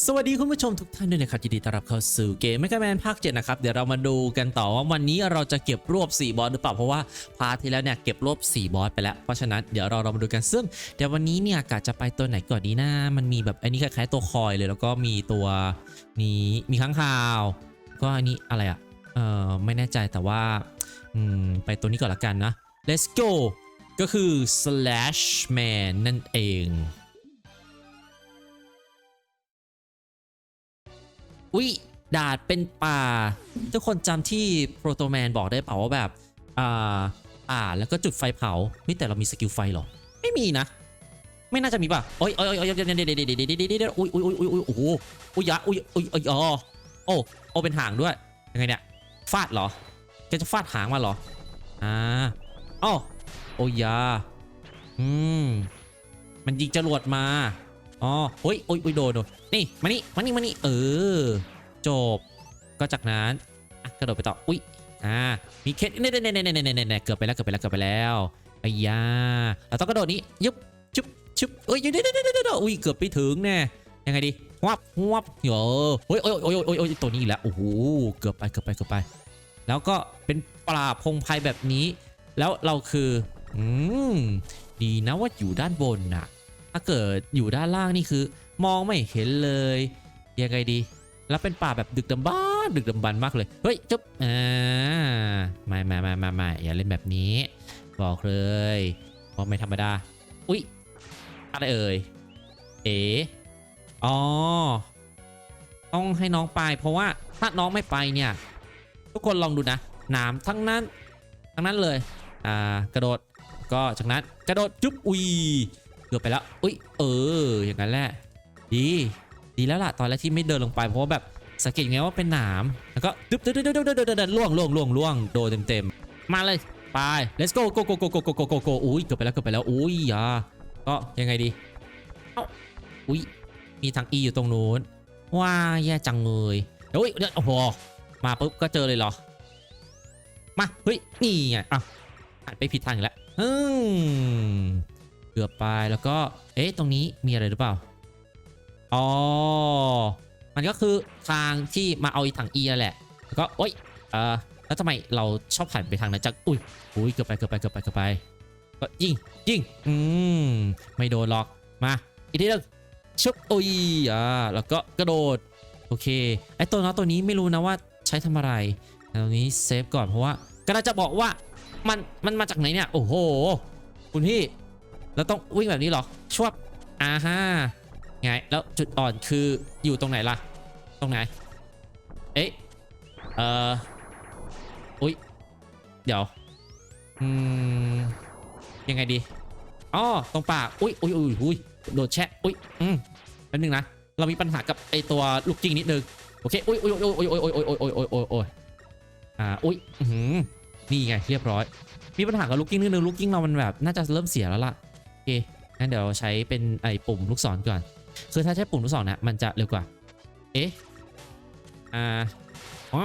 สวัสดีคุณผู้ชมทุกท่านด้วยนะครับยินดีต้อนรับเข้าสู่เกม Mega Man ภาค 7 นะครับ เดี๋ยวเรามาดูกันต่อว่าวันนี้เราจะเก็บรวบ 4 บอสหรือเปล่า เพราะว่าพาร์ทที่แล้วเนี่ยเก็บรวบ 4 บอสไปแล้ว เพราะฉะนั้นเดี๋ยวเราเรามาดูกันซึ่งเดี๋ยววันนี้เนี่ยกะจะไปตัวไหนก่อนดีนะมันมีแบบอันนี้คล้ายๆตัวคอยเลย แล้วก็มีตัวนี้มีข้างคาว ก็อันนี้อะไรอะเออไม่แน่ใจแต่ว่าอืมไปตัวนี้ก่อนละกันนะ let's go ก็คือ slash man นั่นเอง อุ๊ยดาดเป็นป่า ทุกคนจำที่โปรโตแมนบอกได้เปล่าว่าแบบอ่าป่าแล้วก็จุดไฟเผานี่แต่เรามีสกิลไฟหรอ ไม่มีนะ ไม่น่าจะมีป่ะโอ้ยโอ้ยโอ้ยเดี๋ยวเดี๋ยวเดี๋ยวเดี๋ยวเดี๋ยวเดี๋ยวเดี๋ยวอุ้ยอุ้ยอุ้ยอุ้ยอุ้ยโอ้โหอุ้ยยะอุ้ยอุ้ยอุ้ยอ๋อโอ้โอ้เป็นหางด้วยยังไงเนี่ยฟาดเหรอแกจะฟาดหางมาเหรออ่าอ๋อโอ้ยาอืมมันยิงจรวดมาอ๋อโอ้ยโอ้ยโอ้ยโดนโดน นี่มานี่มานี่มานี่เออ จบ ก็จากนั้นอะกระโดดไปต่อ อุ้ย อ่า มีเคสเน่เน่เน่เน่เนเน่เนเกือบไปแล้ว เกือบไปแล้ว เกือบไปแล้วไอ้ยาเราต้องกระโดดนี้ยุบชุบชุบเอ้ยเดี๋ยวเดี๋ยวเดี๋ยวเดี๋ยวอุ้ย เกือบไปถึงแน่ยังไงดีวับวับโอ้โอ้ยโอ้ยโอ้ยโอ้ยโอ้ยตัวนี้อีกแล้ว โอ้โห เกือบไป เกือบไป เกือบไป แล้วก็เป็นปลาพงไพแบบนี้ แล้วเราคือ อืม ดีนะว่าอยู่ด้านบนน่ะ ถ้าเกิดอยู่ด้านล่างนี่คือ มองไม่เห็นเลยยังไงดี แล้วเป็นป่าแบบดึกดำบรรพ์ดึกดำบรรพ์มากเลย เฮ้ยจุ๊บอ่าไม่ไม่ไม่ไม่ไม่อย่าเล่นแบบนี้ บอกเลยว่าไม่ธรรมดา อุ๊ย อะไรเอ่ย เอ๋อ๋อ ต้องให้น้องไป เพราะว่าถ้าน้องไม่ไปเนี่ย ทุกคนลองดูนะหนามทั้งนั้น ทั้งนั้นเลย อ่า กระโดด ก็จากนั้นกระโดดจุ๊บ อุ้ยเกือบไปแล้ว อุ้ยเออ อย่างนั้นแหละ ดี ดีแล้วล่ะตอนแรกที่ไม่เดินลงไปเพราะว่าแบบสังเกตไงว่าเป็นหนามแล้วก็ดึ๊บดึ๊บดึ๊บดึ๊บดึ๊บดึ๊บดึ๊บล่วงล่วงล่วงล่วงโดนเต็มเต็มๆมาเลยไป let's go go go go go go go go go อุ้ยเกือบไปแล้วเกือบไปแล้วอุ้ยอย่าก็ยังไงดีเอ้าอุ้ยมีทาง E อยู่ตรงนู้นว้าแย่จังเลยเดี๋ยวอุ้ยเดี๋ยวโอ้โหมาปุ๊บก็เจอเลยเหรอมาเฮ้ยนี่ไงอะหันไปผิดทางอีกแล้วอืมเกือบไปแล้วก็เอ๊ะตรงนี้มีอะไรหรือเปล่า อ๋อ มันก็คือทางที่มาเอาอีถัง E นั่นแหละ แล้วก็โอ๊ยเออแล้วทำไมเราชอบผ่านไปทางนั้นจังอุ้ยอุ้ยเกือบไปเกือบไปเกือบไปเกือบไปก็ยิงยิงอืมไม่โดนหรอกมาอีกทีนึงชุบอุ้ยอ่าแล้วก็กระโดดโอเคไอตัวน้อตัวนี้ไม่รู้นะว่าใช้ทำอะไรต่ตรงนี้เซฟก่อนเพราะว่าก็น่าจะบอกว่ามันมันมาจากไหนเนี่ยโอ้โหคุณพี่เราต้องวิ่งแบบนี้หรอชวบอ่าฮะ ไงแล้วจุดอ่อนคืออยู่ตรงไหนล่ะ ตรงไหน เอ๊ะเอ่ออุ๊ยเดี๋ยวอืมยังไงดีอ๋อตรงปากอุ๊ยอุ๊ยอุ๊ยอุ๊ยโดดแชะอุ๊ยอืมแป๊บนึงนะเรามีปัญหากับไอตัวลูกกิ้งนิดนึงโอเคอุ๊ยอุ๊ยอุ๊ยอุ๊ยอุ๊ยอุ๊ยอุ๊ยอุ๊ยอุ๊ยอุ๊ยอุ๊ยอ่าอุ๊ยอื้อหือนี่ไงเรียบร้อย มีปัญหากับลูกกิ้งนิดนึงลูกกิ้งเรามันแบบน่าจะเริ่มเสียแล้วล่ะโอเคงั้นเดี๋ยวใช้เป็นไอปุ่มลูกศรก่อน คือถ้าใช้ปุ่มลูกศรนะมันจะเร็วกว่า เอ๊ะ อ่า อ๋อ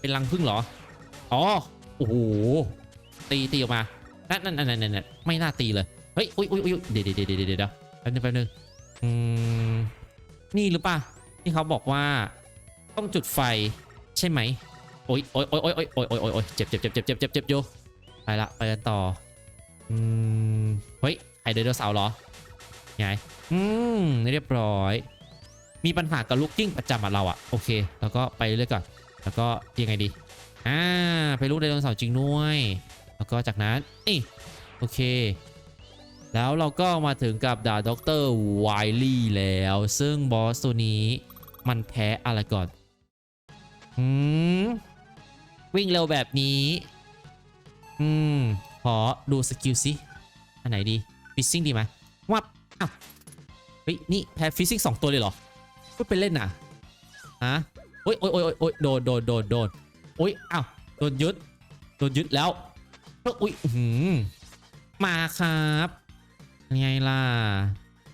เป็นรังผึ้งเหรอ อ๋อ โอ้โห ตีตีออกมา นั่นนั่นนั่นนั่นไม่น่าตีเลย เฮ้ย อุ๊ยอุ๊ยอุ๊ยเดี๋ยวเดี๋ยวเดี๋ยวเดี๋ยวเดี๋ยวแป๊บนึงแป๊บนึงอืม นี่หรือป่ะที่เขาบอกว่าต้องจุดไฟใช่ไหม โอ๊ยโอ๊ยโอ๊ยโอ๊ยโอ๊ยโอ๊ยโอ๊ยโอ๊ยเจ็บเจ็บเจ็บเจ็บเจ็บเจ็บเจ็บอยู่ไปละ ไปกันต่อ อืม เฮ้ยไอไดโนเสาร์เหรอ ไงอืมเรียบร้อย มีปัญหากับลูกกิ้งประจำอะเราอะโอเค แล้วก็ไปเรื่อยก่อนแล้วก็ยังไงดีอ่าไปลูกไดโนเสาร์จริงด้วย แล้วก็จากนั้นนี่โอเค แล้วเราก็มาถึงกับดาด็อกเตอร์ไวลี่แล้ว ซึ่งบอสตัวนี้มันแพ้อะไรก่อนอืมวิ่งเร็วแบบนี้ อืม ขอดูสกิลสิ อันไหนดีฟิซซิ่งดีไหม อ้าวเฮ้ยนี่แพ้ฟิซซิ่งสองตัวเลยเหรอพูดไปเล่นน่ะฮะโอ้ยโอ้ยโอ้ยโอ้ยโดนโดนโดนโดนโอ้ยอ้าวโดนยึดโดนยึดแล้วเอ้ยอุ้ยหือมาครับยังไงล่ะ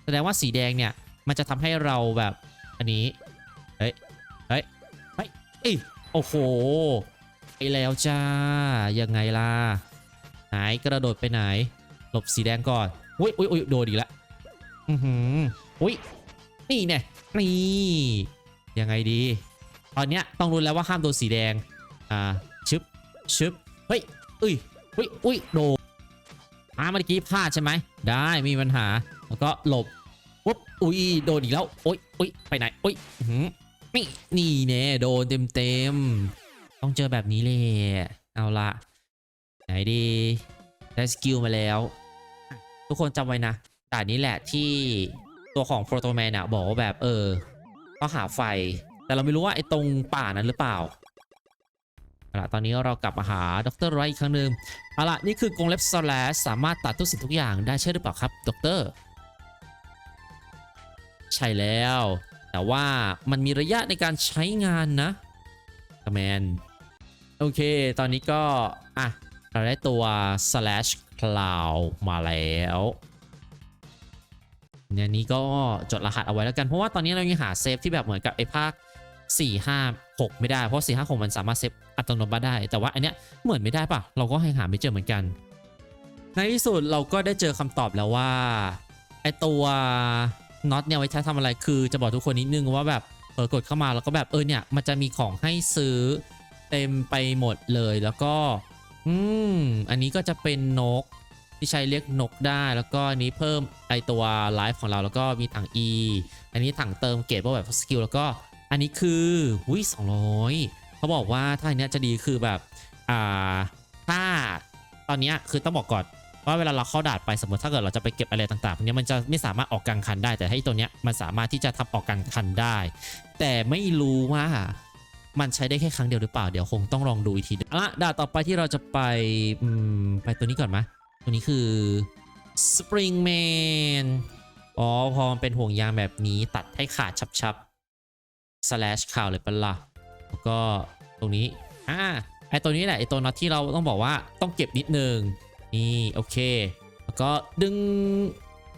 แสดงว่าสีแดงเนี่ยมันจะทำให้เราแบบอันนี้เฮ้ยเฮ้ยเฮ้ยเอ้ยโอ้โหไปแล้วจ้ายังไงล่ะไหนกระโดดไปไหน หลบสีแดงก่อนอุ้ยอุ้ยอุ้ยโดนอีกแล้ว อือหืออุ้ยนี่เนี่ยนี่ยังไงดี ตอนเนี้ยต้องรู้แล้วว่าห้ามโดนสีแดง อ่าชึบชึบเฮ้ยเอ้ยเฮ้ยอุ้ยโดนอ่าเมื่อกี้พลาดใช่ไหมได้มีปัญหาแล้วก็หลบปุ๊บอุ้ยโดนอีกแล้วโอ้ยอุ้ยไปไหนอุ้ยอื้อหือนี่นี่แน่โดนเต็มเต็มต้องเจอแบบนี้เลยเอาละไหนดีได้สกิลมาแล้ว ทุกคนจำไว้นะ ด่านนี้แหละที่ตัวของโปรโตแมนอะบอกว่าแบบเออต้องหาไฟ แต่เราไม่รู้ว่าไอ้ตรงป่านั้นหรือเปล่าเอาละตอนนี้เรากลับมาหาดรไรอีกครั้งหนึ่งเอาละนี่คือกรงเล็บสแลชสามารถตัดทุกสิ่งทุกอย่างได้ใช่หรือเปล่าครับดรใช่แล้ว แต่ว่ามันมีระยะในการใช้งานนะแมนโอเค ตอนนี้ก็ อะ เราได้ตัว slash cloud มาแล้ว เนี่ยนี้ก็จดรหัสเอาไว้แล้วกันเพราะว่าตอนนี้เรายังหาเซฟที่แบบเหมือนกับไอ้ภาค4 5 6 ไม่ได้เพราะ 4 5 6 มันสามารถเซฟอัตโนมัติได้ แต่ว่าอันเนี้ยเหมือนไม่ได้ปะเราก็ยังหาไม่เจอเหมือนกัน ในที่สุดเราก็ได้เจอคำตอบแล้วว่าไอตัวน็อตเนี่ยไว้ใช้ทำอะไรคือจะบอกทุกคนนิดนึงว่าแบบเออกดเข้ามาแล้วก็แบบเออเนี่ยมันจะมีของให้ซื้อเต็มไปหมดเลยแล้วก็อืมอันนี้ก็จะเป็นนก ที่ใช้เรียกนกได้ แล้วก็อันนี้เพิ่มไอตัวไลฟ์ของเราแล้วก็มีถัง E อันนี้ถังเติมเกรดว่าแบบสกิลแล้วก็อันนี้คือวิสองร้อยเขาบอกว่าถ้าอันเนี้ยจะดีคือแบบอ่าถ้าตอนเนี้ยคือต้องบอกก่อนว่าเวลาเราเข้าด่านไปสมมติถ้าเกิดเราจะไปเก็บอะไรต่างๆพวกเนี้ยมันจะไม่สามารถออกกลางคันได้แต่ให้ตัวเนี้ยมันสามารถที่จะทำออกกลางคันได้ แต่ไม่รู้ว่ามันใช้ได้แค่ครั้งเดียวหรือเปล่าเดี๋ยวคงต้องลองดูอีกทีเอาละด่านต่อไปที่เราจะไปอืมไปตัวนี้ก่อนไหม ตัวนี้คือ Spring Man อ๋อ พอมันเป็นห่วงยางแบบนี้ตัดให้ขาดชับๆ slash ข่าวเลยปะล่ะแล้วก็ตรงนี้ อ่า ไอตัวนี้แหละไอตัวน็อตที่เราต้องบอกว่าต้องเก็บนิดนึง นี่ โอเค แล้วก็ดึง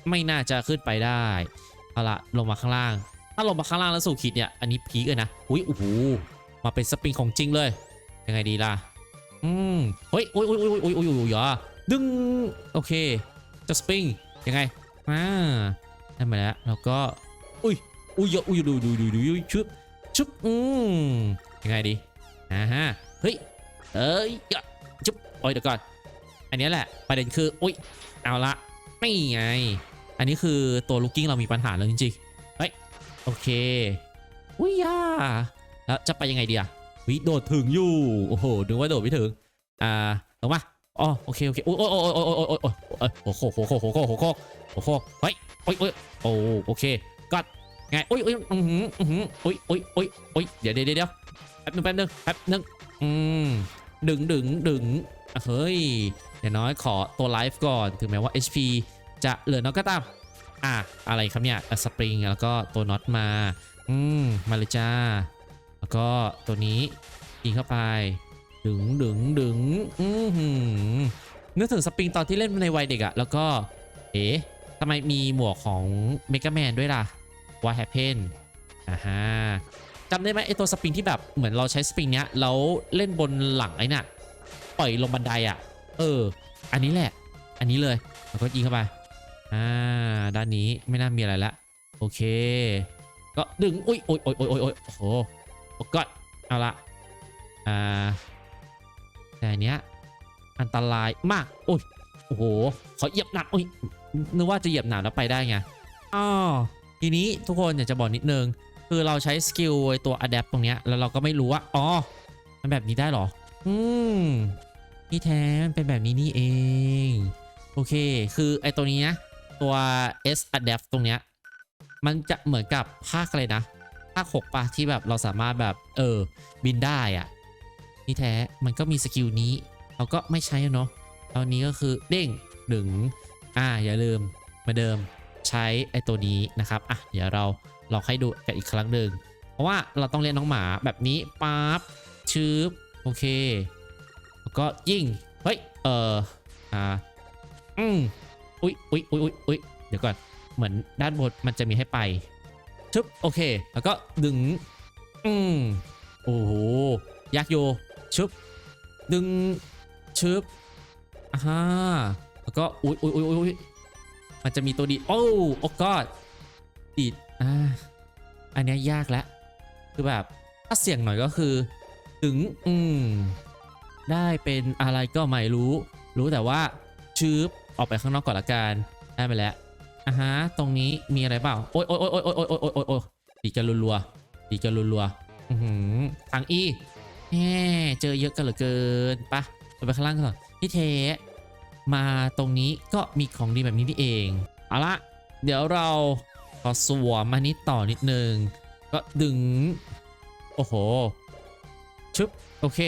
ไม่น่าจะขึ้นไปได้ เอาละลงมาข้างล่าง ถ้าลงมาข้างล่างแล้วสู่ขีดเนี่ย อันนี้พีกเลยนะ อุ้ยโอ้โห มาเป็นสปริงของจริงเลย ยังไงดีล่ะ อืม เฮ้ย อุ้ยอุ้ยอุ้ยอุ้ยอุ้ยอุ้ยอย่า ดึงโอเคจะสปริงยังไงอ่าได้มาแล้วแล้วก็อุ้ยอุ้ยเยอะอุ้ยดูดูดูดูดูชุบชุบอืมยังไงดีอ่าฮะเฮ้ยเอ้ยยะชุบโอ้ยเดี๋ยวก่อนอันนี้แหละประเด็นคืออุ้ยเอาละไม่ไง อันนี้คือตัวลูกกิ้งเรามีปัญหาแล้วจริงๆเฮ้ยโอเคอุ้ยย่าแล้วจะไปยังไงดีอะวิโดดถึงอยู่โอ้โหนึกว่าโดดไม่ถึงอ่าลงมา อ๋อโอเคโอเคโอ้ยโอ้ยโอ้ยโอ้ยโอ้ยโอ้ยโอ้ยโอ้ยโอ้ยโอ้โหโอ้โหโอ้โหโอ้ยโหเฮ้ยโอ้ยโอ้ยโอ้ยโอเคก็ไงโอ้ยโอ้ยอือหืออือหือโอ้ยโอ้ยโอ้ยโอ้ยเดี๋ยวเดี๋ยวเดี๋ยวแป๊บนึงแป๊บนึงแป๊บนึงอืมดึงดึงดึงเฮ้ยเดี๋ยวน้อยขอตัวไลฟ์ก่อนถึงแม้ว่า HP จะเหลือน้อยก็ตามอะอะไรครับเนี่ยสปริงแล้วก็ตัวน็อตมาอืมมาเลยจ้าแล้วก็ตัวนี้ยิงเข้าไป ดึงดึงดึงอือหือนึกถึงสปริงตอนที่เล่นในวัยเด็กอะแล้วก็ เอ๊ะทำไมมีหมวกของเมกาแมนด้วยล่ะ What happened อ่าฮะจำได้ไหมไอตัวสปริงที่แบบเหมือนเราใช้สปริงเนี้ยแล้วเล่นบนหลังไอ้น่ะปล่อยลงบันไดอะเออ อันนี้แหละ อันนี้เลยแล้วก็ยิงเข้าไปอ่าด้านนี้ไม่น่ามีอะไรละโอเค ก็ดึงอุ้ยโอ้ยโอ้ยโอ้ยโอ้ยโอ้ยโอ้โหโอ้ก็เอาละอ่า แต่เนี้ยอันตรายมาก โอ้ยโอ้โหเขาเหยียบหนักโอ้ยนึกว่าจะเหยียบหนักแล้วไปได้ไงอ๋อทีนี้ทุกคนอยากจะบอกนิดนึง คือเราใช้สกิลตัว adapt ตรงเนี้ยแล้วเราก็ไม่รู้ว่าอ๋อมันแบบนี้ได้เหรอ อืมนี่แท้มันเป็นแบบนี้นี่เอง โอเค คือไอตัวนี้นะ ตัว S adapt ตรงเนี้ยมันจะเหมือนกับภาคอะไรนะ ภาค 6ปะที่แบบเราสามารถแบบ เออ บินได้อะ นี่แท้ มันก็มีสกิลนี้ เราก็ไม่ใช้เนาะตอนนี้ก็คือเด้งดึงอ่าอย่าลืมมาเดิมใช้ไอ้ตัวนี้นะครับอะเดี๋ยวเราลองให้ดูกันอีกครั้งหนึ่งเพราะว่าเราต้องเลี้ยงน้องหมาแบบนี้ปั๊บชืบโอเคแล้วก็ยิงเฮ้ยเอออ่าอืมอุ๊ยอุ๊ยอุ๊ยอุ๊ยอุ๊ยเดี๋ยวก่อนเหมือนด้านบนมันจะมีให้ไปชึบโอเค แล้วก็ดึงอืมโอ้โหยากโย ชึบดึงชึบอ่าฮะแล้วก็อุ๊ยอุ๊ยอุ๊ยอุ๊ยมันจะมีตัวดีโอ้โอ้กอดดีดอ่าอันเนี้ยยากแล้วคือแบบถ้าเสี่ยงหน่อยก็คือ ถึงอืมได้เป็นอะไรก็ไม่รู้ รู้แต่ว่าชืบออกไปข้างนอกก่อนละกันได้ไปแล้วอะฮะตรงนี้มีอะไรเปล่าโอ๊ยโอ๊ยโอ๊ยโอ๊ยโอ๊ยโอ๊ยโอ๊ยโอ๊ยโอ๊ยดีกันรัวๆดีกันรัวๆอือหือทางอี แหมเจอเยอะกันเหลือเกินปะไปข้างล่างก่อนพี่เทมาตรงนี้ก็มีของดีแบบนี้นี่เอง เอาละเดี๋ยวเราขอสวมมานิดต่อนิดนึง ก็ดึง โอ้โห ชึบ โอเค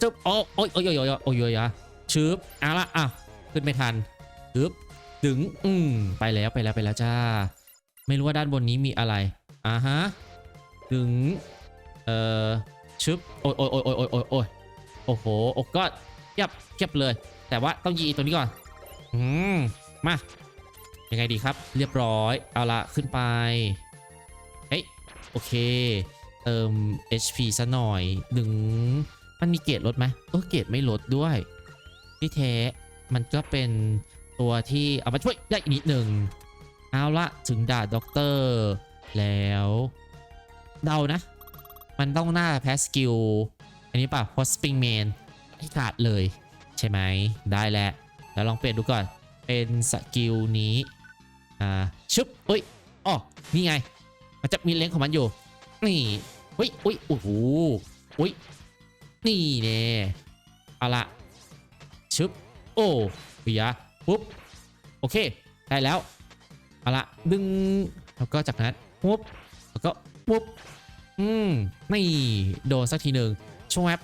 ชึบโอ้โอ้ยโอ้ยโอ้ยโอ้ยโอ้ยโอ้ยชึบเอาละอะขึ้นไม่ทันชึบดึง อืมไปแล้วไปแล้วไปแล้วจ้า ไม่รู้ว่าด้านบนนี้มีอะไร อ่าฮะ ดึง เอ่อ ชึบโอ้ยโอ้ยโอ้ยโอ้ยโอ้ยโอ้ยโอ้โหโอ้ก็เยียบเยียบเลย แต่ว่าต้องยีตรงนี้ก่อน อืมมายังไงดีครับ เรียบร้อย เอาละขึ้นไป เฮ้ย โอเค เติม HP ซะหน่อยดึงมันมีเกรดลดไหมเออเกรดไม่ลดด้วย ที่แท้ มันก็เป็นตัวที่เอามาช่วยได้นิดหนึ่ง เอาละถึงด่าด็อกเตอร์แล้ว เดานะ มันต้องหน้าแพสกิล อันนี้ป่ะพอสปริงเมนให้ขาดเลย ใช่ไหมได้แหละแล้วลองเปลี่ยนดูก่อน เป็นสกิลนี้ อ่า ชึบเอ้ยอ๋อนี่ไง มันจะมีเลนของมันอยู่ นี่เฮ้ยอุ้ยโอ้โหอุ้ยนี่เน่เอาละชึบโอ้ปิยะปุ๊บ โอเค ได้แล้ว เอาละดึง แล้วก็จากนั้นปุ๊บ แล้วก็ปุ๊บ อืมนี่โดนสักทีหนึ่งชวบ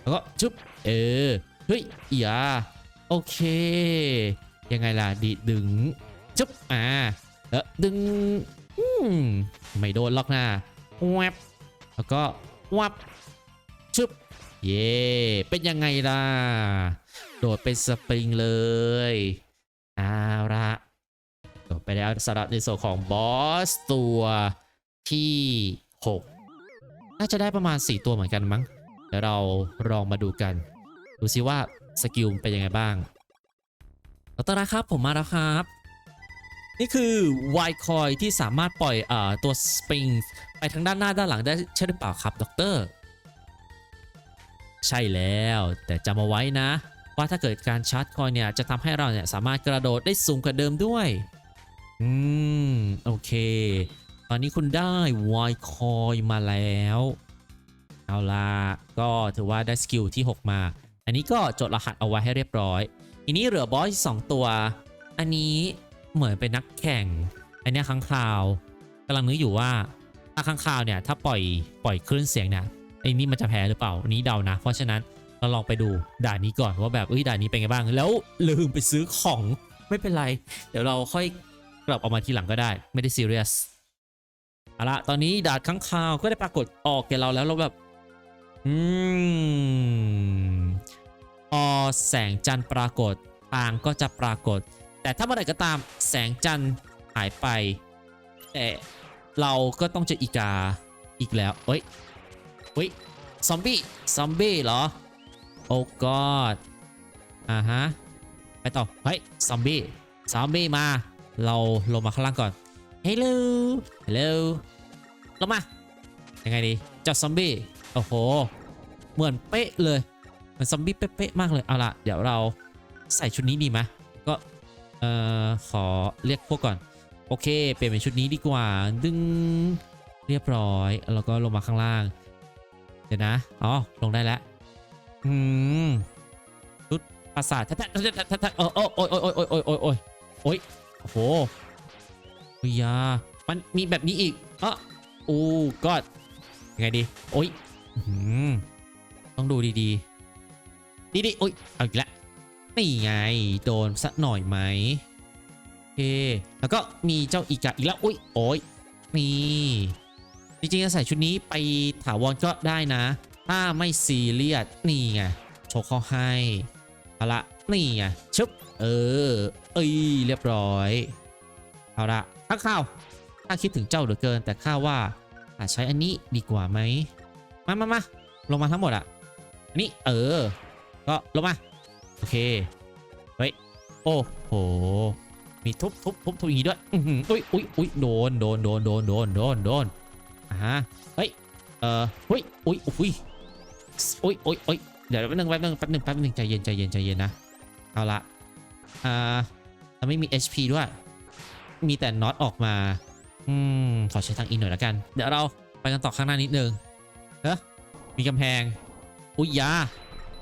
แล้วก็ชึบเออเฮ้ยอียาโอเค ยังไงล่ะดีดึงจุ๊บอ่าแล้วดึงอืมไม่โดนล็อกหน้าแวบแล้วก็วับชึบเย่เป็นยังไงล่ะ โดดเป็นสปริงเลยเอาละจบไปแล้วสำหรับในส่วนของบอสตัวที่ 6 น่าจะได้ประมาณ 4 ตัวเหมือนกันมั้งเดี๋ยวเราลองมาดูกัน ดูซิว่าสกิลเป็นยังไงบ้างดรนะครับผมมาแล้วครับ นี่คือวายคอยที่สามารถปล่อยเอ่อตัวสปริงไปทั้งด้านหน้าด้านหลังได้ใช่หรือเปล่าครับดร ใช่แล้วแต่จำเอาไว้นะ ว่าถ้าเกิดการชาร์จคอยเนี่ยจะทำให้เราเนี่ยสามารถกระโดดได้สูงกว่าเดิมด้วย อืม โอเค ตอนนี้คุณได้วายคอยมาแล้ว เอาล่ะก็ถือว่าได้สกิลที่ 6 มา อันนี้ก็จดรหัสเอาไว้ให้เรียบร้อย ทีนี้เหลือบอสสองตัว อันนี้เหมือนเป็นนักแข่ง อันนี้ค้างคาวกำลังนึกอยู่ว่าถ้าค้างคาวเนี่ยถ้าปล่อยปล่อยคลื่นเสียงเนี่ยไอ้นี่มันจะแพ้หรือเปล่าอันนี้เดานะ เพราะฉะนั้นเราลองไปดูด่านนี้ก่อนว่าแบบเอ้ยด่านนี้เป็นไงบ้าง แล้วลืมไปซื้อของไม่เป็นไร เดี๋ยวเราค่อยกลับออกมาทีหลังก็ได้ไม่ได้ซีเรียส เอาละตอนนี้ดาดค้างคาวก็ได้ปรากฏออกแก่เราแล้วเราแบบ อืมพอแสงจันทร์ปรากฏทางก็จะปรากฏ แต่ถ้าเมื่อไหร่ก็ตามแสงจันทร์หายไป แต่เราก็ต้องเจออีกาอีกแล้วเฮ้ยเฮ้ยซอมบี้ซอมบี้เหรอ โอ้กอดอ่าฮะไปต่อเฮ้ยซอมบี้ซอมบี้มา เราลงมาข้างล่างก่อน ฮลโหลฮัลโหลลงมา ยังไงดีเจ้าซอมบี้ โอ้โห เหมือนเป๊ะเลย เหมือนซอมบี้เป๊ะๆมากเลย เอาละเดี๋ยวเราใส่ชุดนี้ดีไหมก็ เอ่อ ขอเรียกพวกก่อน โอเค เปลี่ยนเป็นชุดนี้ดีกว่า ดึง เรียบร้อย แล้วก็ลงมาข้างล่าง เดี๋ยวนะ อ๋อ ลงได้แล้ว อืม ชุดปราสาทแทะแทะแทะแทะแทะโอ้โอ้ยโอ้ยโอ้ยโอ้ยโอ้ยโอ้โอ้โอ้ยโอ้โหเฮ้ยยามันมีแบบนี้อีกอะโอ้กอดยังไงดี โอ้ยต้องดูดีๆดีๆโอ้ยเอาอีกแล้วนี่ไง โดนสักหน่อยไหมโอเค แล้วก็มีเจ้าอีกาอีกแล้วโอ้ยโอ้ยนี่ จริงๆจะใส่ชุดนี้ไปถาวรก็ได้นะ ถ้าไม่ซีเรียสนี่ไงโชว์เขาให้เอาละนี่ไงชึบเออ เอ้ยเรียบร้อย เอาละ ข้าข้าวข้าคิดถึงเจ้าเหลือเกิน แต่ข้าว่าอาจใช้อันนี้ดีกว่าไหมมามามาลงมาทั้งหมดอะอันนี้เออ ก็ลงมา โอเค เฮ้ย โอ้โห มีทุบทุบทุบทุบอย่างนี้ด้วยอืมอุ้ยอุ้ยอุ้ยโดนโดนโดนโดนโดนโดนโดนฮะเฮ้ย เออเฮ้ยอุ้ยอุ้ยอุ้ยอุ้ยอุ้ยเดี๋ยวแป๊บนึงแป๊บนึงแป๊บนึงแป๊บนึงใจเย็นใจเย็นใจเย็นนะ เอาละอ่าเราไม่มี HP ด้วย มีแต่น็อตออกมา อืม ขอใช้ทางอินหน่อยละกัน เดี๋ยวเราไปกันต่อข้างหน้านิดนึงเฮ้มีกำแพง อุ้ยยา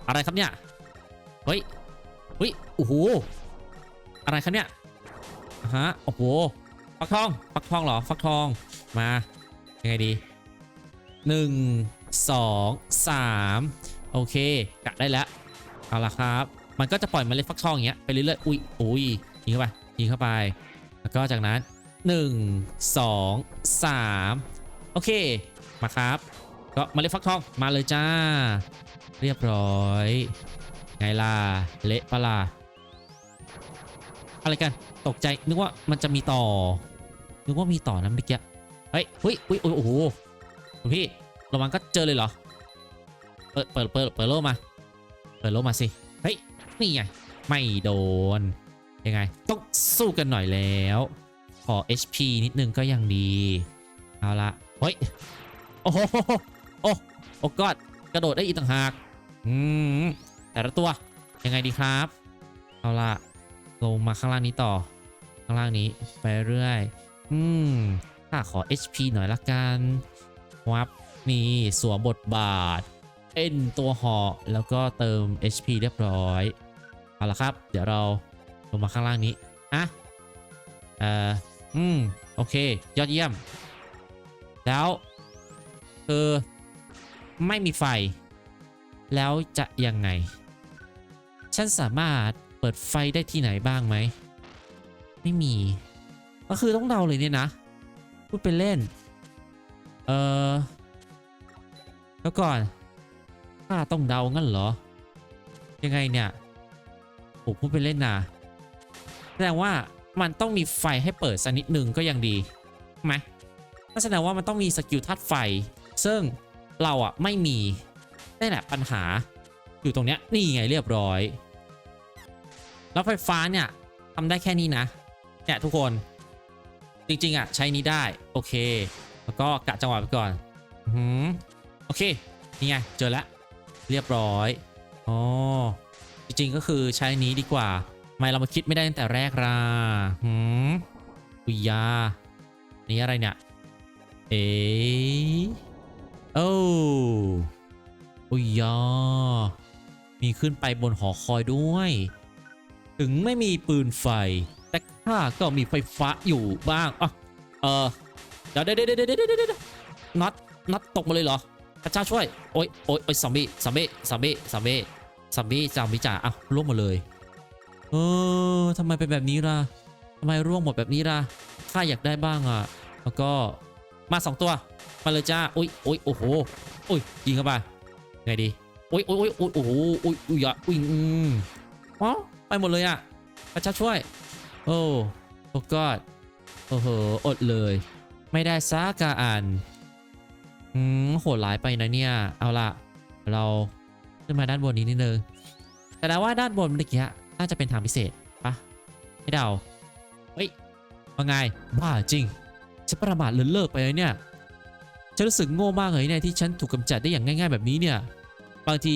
อะไรครับเนี่ย เฮ้ยเฮ้ยโอ้โห อะไรครับเนี่ยฮะ โอ้โห ฟักทอง ฟักทองเหรอ ฟักทอง มา ยังไงดีหนึ่งสองสามโอเค กะได้แล้ว เอาละครับ มันก็จะปล่อยมเมล็ดฟักทองอย่างเงี้ยไปเรื่อยๆ อุ้ยอุ้ยยิงเข้าไป ยิงเข้าไป แล้วก็จากนั้น 1 2 3 โอเค มาครับ ก็มาเล็ดฟักทอง มาเลยจ้า เรียบร้อย ไงล่ะ เละปะล่ะอะไรกัน ตกใจ นึกว่ามันจะมีต่อ นึกว่ามีต่อนะเมื่อกี้เฮ้ยเฮ้ยอุ้ยโอ้โหพี่ระวังก็เจอเลยเหรอ เปิด เปิด เปิด เปิดโลมา เปิดโลมาสิ เฮ้ย นี่ไง ไม่โดน ยังไง ต้องสู้กันหน่อยแล้ว ขอ HP นิดนึงก็ยังดี เอาละเฮ้ย โอ้โหโอ้โอ้กอดกระโดดได้อีกต่างหากอืมแต่ละตัวยังไงดีครับ เอาละลงมาข้างล่างนี้ต่อ ข้างล่างนี้ไปเรื่อย อืมถ้าขอ HP หน่อยละกันวับนี่สวมบทบาทเป็นตัวหาะแล้วก็เติม HP เรียบร้อย เอาละครับ เดี๋ยวเรา งมาข้างล่างนี้อะเอ่ออืม โอเค ยอดเยี่ยม แล้วคือไม่มีไฟ แล้วจะยังไง ฉันสามารถเปิดไฟได้ที่ไหนบ้างไหม ไม่มี ก็คือต้องเดาเลยเนี่ยนะ พูดเป็นเล่น เออแล้วก่อนข้าต้องเดางั้นเหรอ ยังไงเนี่ยผมพูดเป็นเล่นนะ แสดงว่ามันต้องมีไฟให้เปิดสักนิดหนึ่งก็ยังดีไหมแสดงว่ามันต้องมีสกิลธาตุไฟ ซึ่งเราอะไม่มีนี่แหละปัญหาอยู่ตรงเนี้ยนี่ไงเรียบร้อย แล้วไฟฟ้าเนี่ยทำได้แค่นี้นะเนี่ยทุกคนจริงๆอะใช้นี้ได้โอเค แล้วก็กะจังหวะไปก่อนอือหือโอเคนี่ไงเจอแล้วเรียบร้อยอ๋อจริงๆก็คือใช้นี้ดีกว่า ไมเรามาคิดไม่ได้ตั้งแต่แรกล่ะหืมอุยยา นี่อะไรเนี่ย เอ๋โอ้อุยยา มีขึ้นไปบนหอคอยด้วย ถึงไม่มีปืนไฟ แต่ข้าก็มีไฟฟ้าอยู่บ้างอะเออเดี๋ยวเดี๋ยวเดี๋ยวเดี๋ยวเดี๋ยวน็อตน็อตตกมาเลยเหรอพระเจ้าช่วย โอ๊ยโอ๊ยโอ๊ยซอมบี้ซอมบี้ซอมบี้ซอมบี้ซอมบี้ซอมบี้จ่าอะร่วงมดเลย เออทำไมเป็นแบบนี้ล่ะทำไมร่วงหมดแบบนี้ล่ะข้าอยากได้บ้างอะ แล้วก็มาสองตัว มาเลยจ้าโอ๊ยโอ๊ยโอ้โหโอ๊ยยิงเข้าไปไงดีโอ๊ยโอ๊ยโอ๊ยโอ๊ยโอ้โหโอ๊ยอุ้ยอะอุ้ยอืมอ๋อไปหมดเลยอะพระเจ้าช่วย โอ้โอ้กอดโอ้โหอดเลย ไม่ได้ซักกาอ่านอืมโหดร้ายไปนะเนี่ย เอาละเราขึ้นมาด้านบนนี้นิดนึงแต่แล้วว่าด้านบนเมื่อกี้ น่าจะเป็นทางพิเศษปะให้เดาเฮ้ยว่าไงบ้าจริงฉันประมาทเลินเลิกไปเลยเนี่ยฉันรู้สึกโง่มากเลยเนี่ยที่ฉันถูกกำจัดได้อย่างง่าย ๆ แบบนี้เนี่ยบางที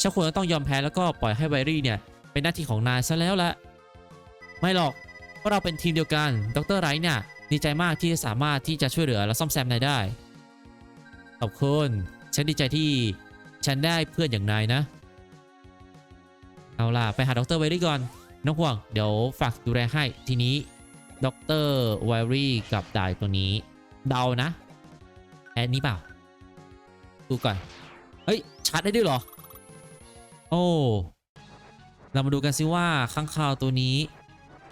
ฉันควรจะต้องยอมแพ้แล้วก็ปล่อยให้ไวรี่เนี่ยเป็นหน้าที่ของนายซะแล้วละไม่หรอกเพราะเราเป็นทีมเดียวกันดรไรท์เนี่ยดีใจมากที่สามารถที่จะช่วยเหลือและซ่อมแซมนายได้ขอบคุณฉันดีใจที่ฉันได้เพื่อนอย่างนายนะ เอาล่ะ ไปหาดรไวรี่ก่อนน้องห่วง เดี๋ยวฝากดูแลให้ทีนี้ดรไวรี่กับดายตัวนี้ เดานะ แอนนี้เปล่า ดูก่อน เฮ้ยชาร์จได้ด้วยเหรอ โอ้ เรามาดูกันซิว่าข้างคาวตัวนี้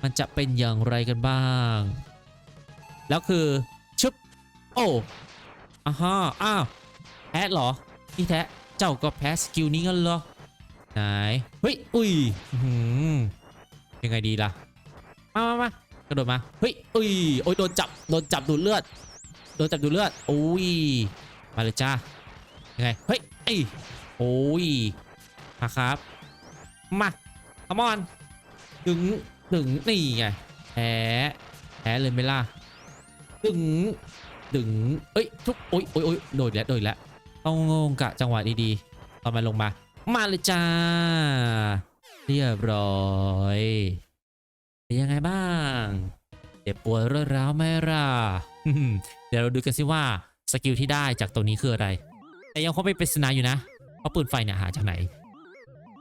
มันจะเป็นอย่างไรกันบ้าง แล้วคือ ชึบ โอ้อ่าฮะอ้าวแพ้เหรอพี่แท้ เจ้าก็แพ้สกิลนี้งั้นเหรอ ไหนเฮ้ยอุ้ยหือยังไงดีล่ะ มามามากระโดดมาเฮ้ยอุ้ยโอ้ยโดนจับโดนจับดูดเลือดโดนจับดูดเลือดโอ้ยมาเลยจ้ายังไงเฮ้ยไอ้โอ้ยมาครับมาคมอนดึงดึงนี่ไงแพ้แพ้เลยไหมล่ะดึงดึงเอ้ยทุกโอ้ยโอ้ยโอ้ยโดดแล้วโดดแล้วต้องงกะจังหวะดีๆตอนมันลงมา มาเลยจ้า เรียบร้อยเป็นยังไงบ้างเจ็บปวดรวดร้าวไหมล่ะเดี๋ยวเราดูกันสิว่าสกิลที่ได้จากตัวนี้คืออะไร แต่ยังคงเป็นปริศนาอยู่นะเพราะปืนไฟเนี่ยหาจากไหน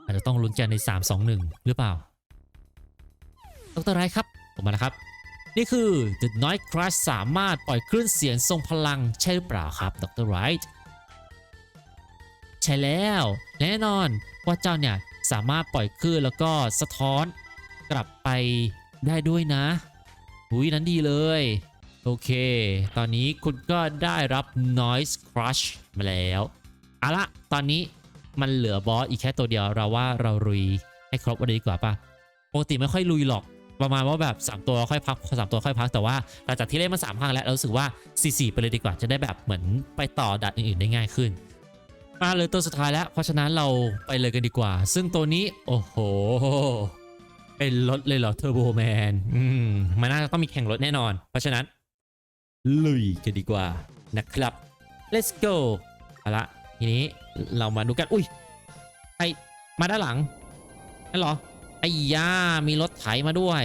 อาจจะต้องลุ้นกันใน 3 2 1 หรือเปล่าดรไรครับ ผมมาแล้วครับ นี่คือ The Noise Crush สามารถปล่อยคลื่นเสียงทรงพลังใช่หรือเปล่าครับดรไรท์ ใช่แล้วแน่นอนว่าเจ้าเนี่ยสามารถปล่อยคลื่นแล้วก็สะท้อนกลับไปได้ด้วยนะอุ้ยนั้นดีเลย โอเค ตอนนี้คุณก็ได้รับ Noise Crush มาแล้วเอาละตอนนี้มันเหลือบอสอีกแค่ตัวเดียวเราว่าเราลุยให้ครบวันดีกว่าป่ะปกติไม่ค่อยลุยหรอกประมาณว่าแบบ 3 ตัวค่อยพักสามตัวค่อยพักแต่ว่าหลังจากที่เล่นมา3ครั้งแล้วเราสึกว่า 4-4 ไปเลยดีกว่าจะได้แบบเหมือนไปต่อดัดอื่นๆได้ง่ายขึ้น มาเลยตัวสุดท้ายแล้ว เพราะฉะนั้นเราไปเลยกันดีกว่า ซึ่งตัวนี้ โอ้โห เป็นรถเลยเหรอเทอร์โบแมนอืมมันน่าจะต้องมีแข่งรถแน่นอน เพราะฉะนั้น ลุยกันดีกว่านะครับ let's go เอาละทีนี้เรามาดูกัน อุ้ยใครมาด้านหลังนั่นเหรอไอ้ย่ามีรถไถมาด้วย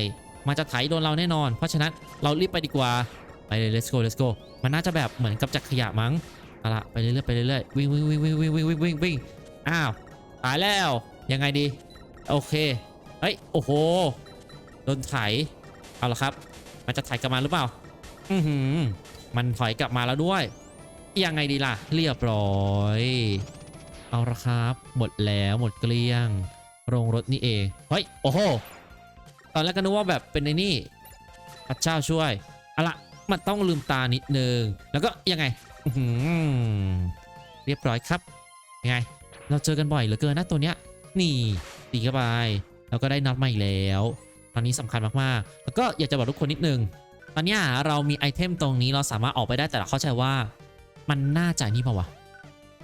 มันจะไถโดนเราแน่นอน เพราะฉะนั้นเรารีบไปดีกว่า ไปเลย let's go let's go มันน่าจะแบบเหมือนกับจักรขยะมั้ง เอาละไปเรื่อยๆไปเรื่อยๆวิ่งวิ่งวิ่งวิ่งวิ่งวิ่งวิ่งวิ่งวิ่งอ้าวตายแล้วยังไงดีโอเคเฮ้ยโอ้โหโดนไถเอาละครับ มันจะไถกลับมาหรือเปล่าอือหือมันถอยกลับมาแล้วด้วย ยังไงดีล่ะ เรียบร้อย เอาละครับ หมดแล้วหมดเกลี้ยง โรงรถนี่เองเฮ้ยโอ้โหตอนแรกก็นึกว่าแบบเป็นในนี่พระเจ้าช่วยเอาละมันต้องลืมตานิดนึง แล้วก็ยังไง เรียบร้อยครับยังไง เราเจอกันบ่อยเหลือเกินนะตัวเนี้ย นี่ตีเข้าไปแล้วก็ได้น็อตมาอีกแล้วตอนนี้สำคัญมากๆ แล้วก็อยากจะบอกทุกคนนิดนึง ตอนเนี้ยเรามีไอเทมตรงนี้เราสามารถออกไปได้แต่เราเข้าใจว่า มันน่าจะนี่เปล่าวะ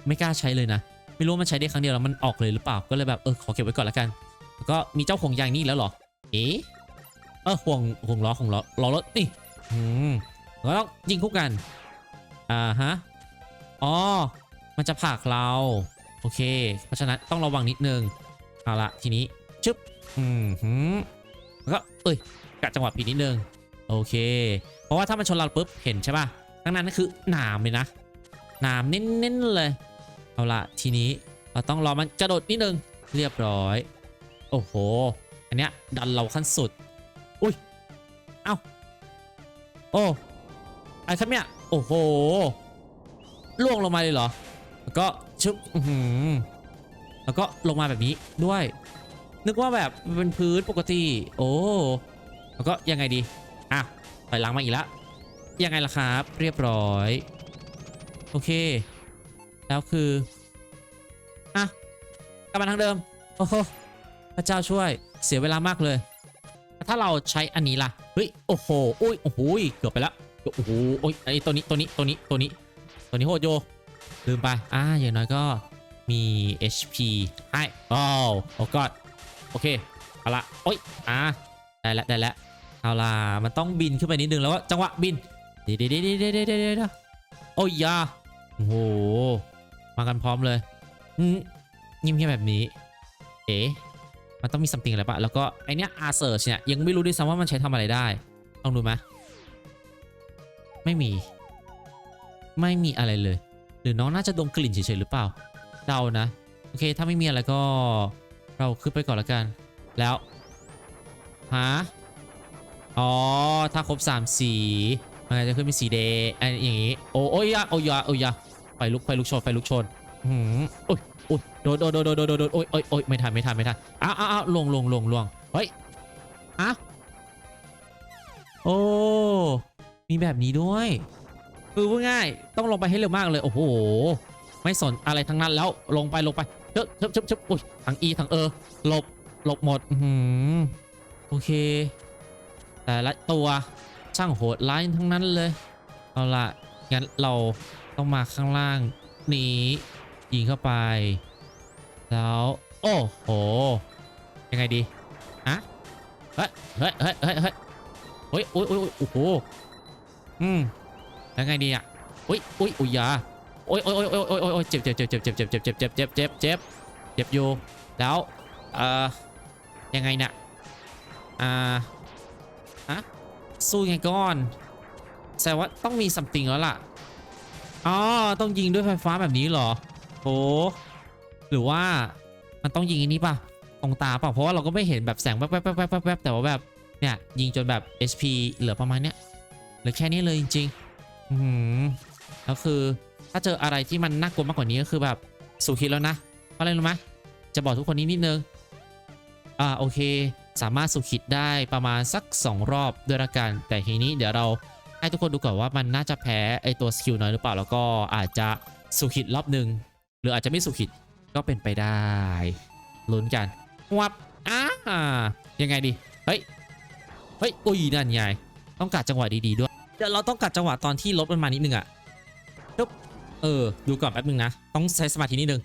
ไม่กล้าใช้เลยนะ ไม่รู้มันใช้ได้ครั้งเดียวแล้วมันออกเลยหรือเปล่า ก็เลยแบบเออขอเก็บไว้ก่อนและกัน แล้วก็มีเจ้าห่วงยางนี่แล้วหรอ เอ๊ะ เออห่วงห่วงล้อของล้อล้อรถนี่ อืมแล้วยิงคู่กัน อ่าฮะ อ๋อ มันจะผลักเรา โอเค เพราะฉะนั้นต้องระวังนิดนึง เอาละทีนี้ชึบ อืมหืมแล้วก็ เอ้ยกะจังหวะผิดนิดนึง โอเค เพราะว่าถ้ามันชนเราปุ๊บ เห็นใช่ป่ะทั้งนั้นนั่นคือหนามเลยนะหนามเน้นๆเลย เอาละทีนี้เราต้องรอมันกระโดดนิดนึง เรียบร้อย โอ้โห อันเนี้ยดันเราขั้นสุด อุ้ย เอ้า โอ้ไอ้ครับเนี่ย โอ้โหล่วงลงมาเลยเหรอ แล้วก็ชึบแล้วก็ลงมาแบบนี้ด้วย นึกว่าแบบเป็นพื้นปกติ โอ้ แล้วก็ยังไงดี อะถอยหลังมาอีกแล้วยังไงล่ะครับ เรียบร้อย โอเค แล้วคือ อะ กลับมาทางเดิม โอ้โห พระเจ้าช่วย เสียเวลามากเลย ถ้าเราใช้อันนี้ล่ะ เฮ้ย โอ้โหโอ้ย โอ้โห เกือบไปแล้ว โอ้โหโอ้ยไอ้ตัวนี้ตัวนี้ตัวนี้ตัวนี้ตัวนี้โหดโยลืมไปอ่าอย่างน้อยก็มี HP ให้โอ้โอ้กอดโอเคเอาละโอ้ยอ่าได้แล้วได้แล้วเอาล่ะมันต้องบินขึ้นไปนิดนึงแล้วก็จังหวะบินเดี๋ยวเดี๋ยวเดี๋ยวเดี๋ยวเดี๋ยวเดี๋ยวเดี๋ยโอ้ยยาโอ้โหมากันพร้อมเลยอืมเงียบแบบนี้ เอ๊ะมันต้องมีซัมติงอะไรปะแล้วก็ไอเนี้ย R search เนี่ยยังไม่รู้ด้วยซ้ำว่ามันใช้ทำอะไรได้ลองดูไหม ไม่มี ไม่มีอะไรเลย หรือน้องน่าจะดมกลิ่นเฉยๆหรือเปล่า เดานะ โอเค ถ้าไม่มีอะไรก็ เราขึ้นไปก่อนละกัน แล้วฮะอ๋อ ถ้าครบ3สีมันจะขึ้นเป็นสีแดงอันอย่างงี้ โอ้โอ้ยยะโอ้ยยะโอ้ยยะไฟลุกไฟลุกชนไฟลุกชนหืมโอ้ยโอ้ยโดนโดนโดนโดนโดนโดนโดนโอ้ยโอ้ยโอ้ยไม่ทันไม่ทันไม่ทันอ้าวอ้าวอ้าวลงลงลงลงเฮ้ยอะโอ้ มีแบบนี้ด้วยคือว่าง่ายต้องลงไปให้เร็วมากเลย โอ้โห ไม่สนอะไรทั้งนั้นแล้วลงไปลงไปเชบเชบเชบเชบอุ้ยทั้ง E ทั้งเออหลบหลบหมดอื้อหือโอเค แต่ละตัวช่างโหดร้ายทั้งนั้นเลย เอาละงั้นเราต้องมาข้างล่างนี้ยิงเข้าไป แล้ว โอ้โห ยังไงดีฮะเฮ้ยเฮ้ยเฮ้ยเฮ้ยเฮ้ยเฮ้ยโอ้ยโอ้ยโอ้ยโอ้โห อืมแล้วไงดีอะอุ้ยอุ้ยอุ้ยอยาโอ้ยโอ้ยโอ้ยโอ้ยโอ้ยโอ้ยโอ้ยเจ็บเจ็บเจ็บเจ็บเจ็บเจ็บเจ็บเจ็บเจ็บเจ็บเจ็บเจ็บเจ็บอยู่แล้วเอ่อยังไงเนี่ยอ่าฮะสู้ไงก่อนแสดงว่าต้องมีซัมติงแล้วล่ะอ๋อต้องยิงด้วยไฟฟ้าแบบนี้เหรอโอ้หรือว่ามันต้องยิงอันนี้ป่ะตรงตาป่ะเพราะว่าเราก็ไม่เห็นแบบแสงแวบแวบแวบแวบแวบแวบแต่ว่าแบบเนี่ยยิงจนแบบ HP เหลือประมาณเนี้ย หลือแค่นี้เลยจริงๆอืมแล้วคือถ้าเจออะไรที่มันน่ากลัวมากกว่านี้ก็คือแบบสู่คิดแล้วนะเพราะอะไรรู้ไหมจะบอกทุกคนนี้นิดนึง อ่าโอเค สามารถสู่คิดได้ประมาณสัก 2 รอบด้วยละกัน แต่ทีนี้เดี๋ยวเราให้ทุกคนดูก่อนว่ามันน่าจะแพ้ไอตัวสกิลน้อยหรือเปล่าแล้วก็อาจจะสู่คิดรอบหนึ่งหรืออาจจะไม่สู่คิดก็เป็นไปได้ลุ้นกันวับอ่ายังไงดี เฮ้ย เฮ้ย อุ้ยนั่นไงต้องกัดจังหวะดี ๆ ด้วย เดี๋ยวเราต้องกัดจังหวะตอนที่รถมันมานิดนึงอะปึ๊บเออ ดูก่อนแป๊บนึงนะ ต้องใช้สมาธินิดนึง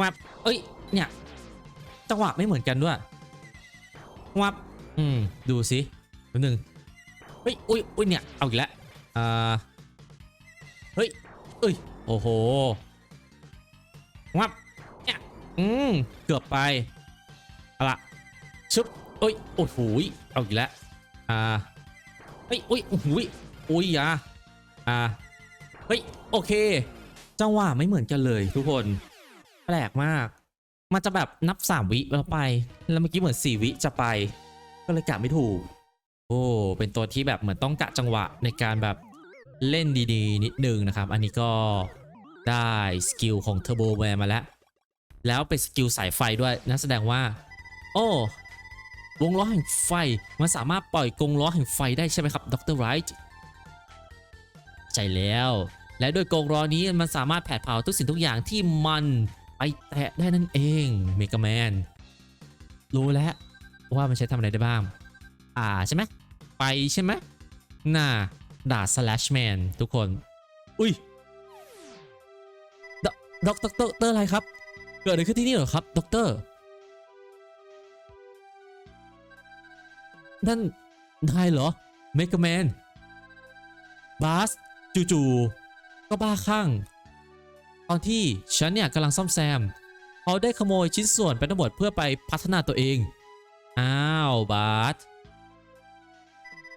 วับเอ้ย เนี่ย จังหวะไม่เหมือนกันด้วยวับอืม ดูสิแป๊บนึง เฮ้ย อุ้ยอุ้ยเนี่ย เอาอีกแล้วอ่า เฮ้ยเอ้ย โอ้โหวับเนี่ยอืม เกือบไปเอาละชุบเอ้ย โอ้โหเอาอีกแล้ว อ่า เฮ้ยอุ้ยโอ้โหยอุ้ยอยาอ่าเฮ้ยโอเคจังหวะไม่เหมือนกันเลยทุกคน แปลกมาก มันจะแบบนับ3วิแล้วไป แล้วเมื่อกี้เหมือน4วิจะไป ก็เลยกะไม่ถูก โอ้เป็นตัวที่แบบเหมือนต้องกะจังหวะในการแบบเล่นดีๆ นิดนึงนะครับ อันนี้ก็ได้สกิลของเทอร์โบแมนมาแล้ว แล้วเป็นสกิลสายไฟด้วยนั่นแสดงว่า โอ้ วงล้อแห่งไฟ มันสามารถปล่อยกงล้อแห่งไฟได้ใช่ไหมครับดรไรท์ใช่แล้ว และด้วยกงล้อนี้มันสามารถแผดเผาทุกสิ่งทุกอย่างที่มันไปแตะได้นั่นเองเมกาแมนรู้แล้วว่ามันใช้ทำอะไรได้บ้าง อ่าใช่ไหมไปใช่ไหมน่าด่า slash man ทุกคน อุ้ยด็อกด็อกเตอร์เตอร์อะไรครับ เกิดอะไรขึ้นที่นี่เหรอครับด็อกเตอร์ นั่นนายเหรอเมกาแมนบาสจู่ๆก็บ้าคลั่งตอนที่ฉันเนี่ยกำลังซ่อมแซม เขาได้ขโมยชิ้นส่วนไปทั้งหมดเพื่อไปพัฒนาตัวเอง อ้าวบาส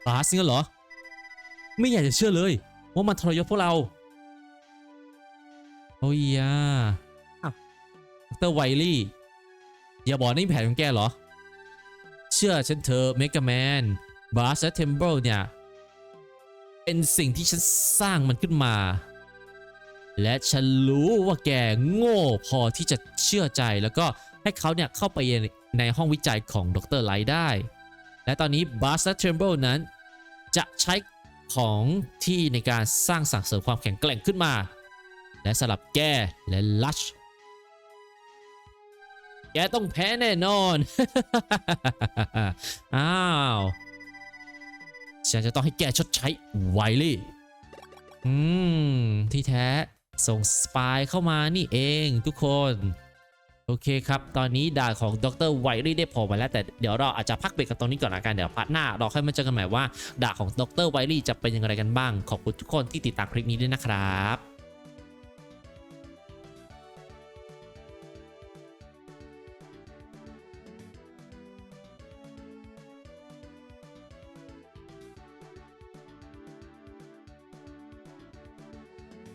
บาสงั้นเหรอ ไม่อยากจะเชื่อเลย ว่ามันทรยศพวกเรา โอ้ยยาอ้าวดรไวลี่ อย่าบอกนี่แผนของแกเหรอเชื่อฉันเธอะเมกาแมนบาสและเทมเบิลเนี่ย เป็นสิ่งที่ฉันสร้างมันขึ้นมา และฉันรู้ว่าแกโง่พอที่จะเชื่อใจแล้วก็ให้เขาเนี่ยเข้าไปในห้องวิจัยของดรไลท์ได้ และตอนนี้บาสและเทมเบิลนั้น จะใช้ของที่ในการสร้างสั่งเสริมความแข็งแกร่งขึ้นมา และสลับแกและลัช แกต้องแพ้แน่นอน อ้าว ฉันจะต้องให้แกชดใช้ไวลี่ อืม ที่แท้ส่งสปายเข้ามานี่เองทุกคน โอเคครับ ตอนนี้ด่านของดรไวลี่ได้โผล่มาแล้ว แต่เดี๋ยวเราอาจจะพักเบรกกันตรงนี้ก่อนละกัน เดี๋ยวพาร์ทหน้า เราค่อยมาเจอกันใหม่ว่าด่านของดรไวลี่จะเป็นยังไงกันบ้าง ขอบคุณทุกคนที่ติดตามคลิปนี้ด้วยนะครับ